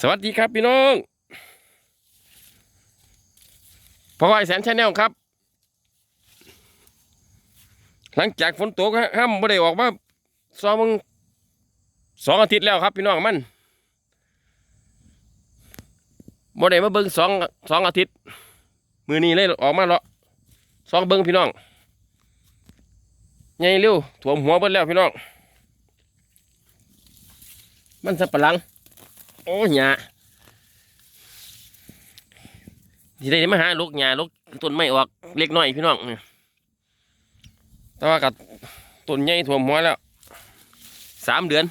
สวัสดีครับพี่น้องพ่อไอแสนชาแนลครับ หลังจากฝนตกห้ามไม่ได้ออกมาสองมึงสองอาทิตย์แล้วครับพี่น้องมันบ่ได้มาเบิ่งสองสองอาทิตย์ มือนี้เลยออกมาเลาะสองเบิ่งพี่น้องใหญ่เร็วถ่วมหัวเบิดแล้วพี่น้อง มันสับปะหลัง โอ้ยหญ้าที่ได้มาหาลูกหญ้าลูกต้นไม้ออกเล็กน้อยพี่น้องเนี่ยแต่ว่ากับต้นใหญ่ถ่วมหัวแล้วสามเดือน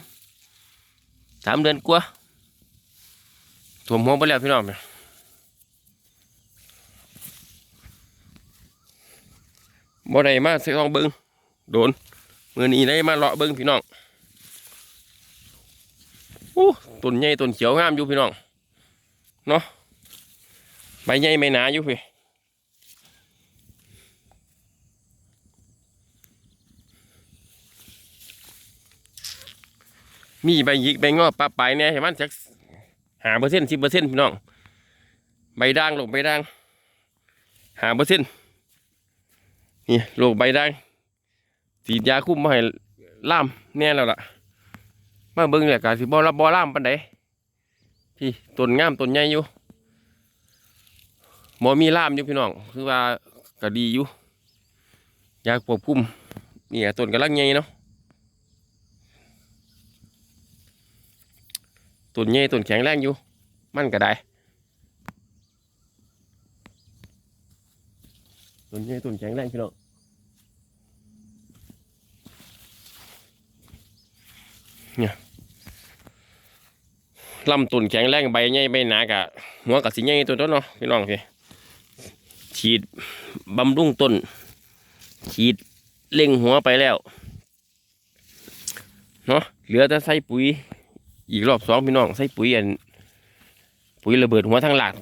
สามเดือนกว่าถ่วมหัวไปแล้วพี่น้องเนี่ยบ่ได้มาซื้อของเบิ้งโดนมือนี้ได้มาเลาะเบิ้งพี่น้อง อู้ต้นใหญ่ต้นเขียวงามอยู่พี่น้อง เนาะใบใหญ่ใบหนาอยู่พี่มีใบยิกใบงอปลาปเนี่ยเห็นมันจักหาเปอร์เซ็นต์สิบเปอร์เซ็นต์พี่น้อง ใบด่างลงใบด่างหาเปอร์เซ็นต์นี่โรคใบด่างฉีดยาคุ้มมาให้ล่ามแน่แล้วล่ะ มาเบิ่งเนี่ยกาสิบ่รับบ่ล่ามปานใดพี่ต้นงามต้นใหญ่อยู่บ่มีล่ามอยู่พี่น้องคือว่าก็ดีอยู่อยากควบคุมเนี่ยต้นกำลังใหญ่เนาะต้นใหญ่ต้นแข็งแรงอยู่ มันก็ได้ต้นใหญ่ต้นแข็งแรงพี่น้อง ลำต้นแข็งแรงใบใหญ่ใบหนากะหัวกับสีใหญ่ตัวต้นเนาะพี่น้องพี่ฉีดบำรุงต้น ฉีดเล็งหัวไปแล้วเนาะเหลือแต่ใส่ปุ๋ย อีกรอบสองพี่น้องใส่ปุ๋ยอันปุ๋ยระเบิดหัวทั้งหลัก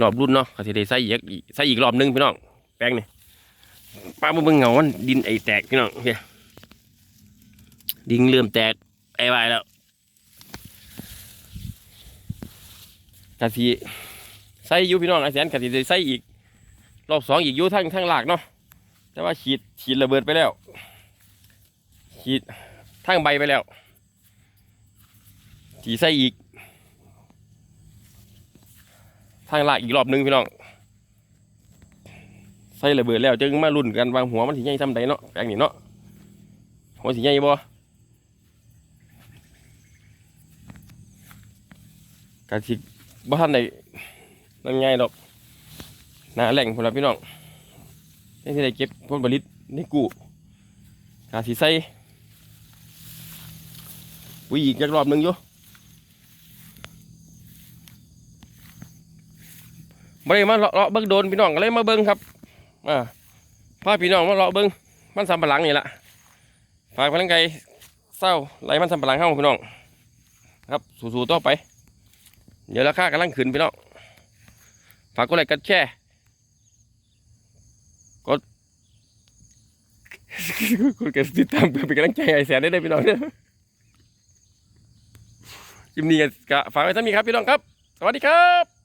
รอบรุ่นเนาะก็สิได้ใส่อีกอีกใส่อีกรอบหนึงพี่น้องแปลงนี่ป้ามาเบิ่งเงามันดินไอแตกพี่น้องเพี่ดินเริ่มแตก ไอ้ไว้แล้วกะทิใส่ยูพี่น้องไอ้แสนกะทิใส่อีก รอบสองอีกยูทั้งทั้งหลากเนาะแต่ว่าฉีดฉีดระเบิดไปแล้ว ฉีดทั้งใบไปแล้วฉีดใส่อีกทั้งหลากอีกรอบหนึงพี่น้องใส่ระเบิดแล้วจึงมาลุ้นกันวางหัวมันสิใหญ่ทำใดเนาะแปลงนี้เนาะหัวสิใหญ่บ่ กะทิบ้านในนั่นไงดอกหนาแหล่งพวกเราพี่น้องนี่ที่ได้เก็บผลผลิตในกูกาสีใส่ปุ๋ยอีกรอบหนึ่งอยู่ไม่มาเลาะเลาะเบิ้งโดนพี่น้องก็เลยมาเบิ้งครับอ่าพาพี่น้องมาเลาะเบิ้งมันสำปะหลังนี่แหละฝากพลังใจเศร้าไหลมันสำปะหลังเข้าพี่น้อง ครับ สู้ๆต่อไป เดี๋ยวราคากำลังขึ้นพี่น้องฝากกดไลค์กดแชร์กดกดกดติดตามเพื่อเป็นกำลังใจให้ไอแสนได้เลยพี่น้องเนี่ยจิมนี้ก็ฝากไว้ท่ามีครับพี่น้องครับ สวัสดีครับ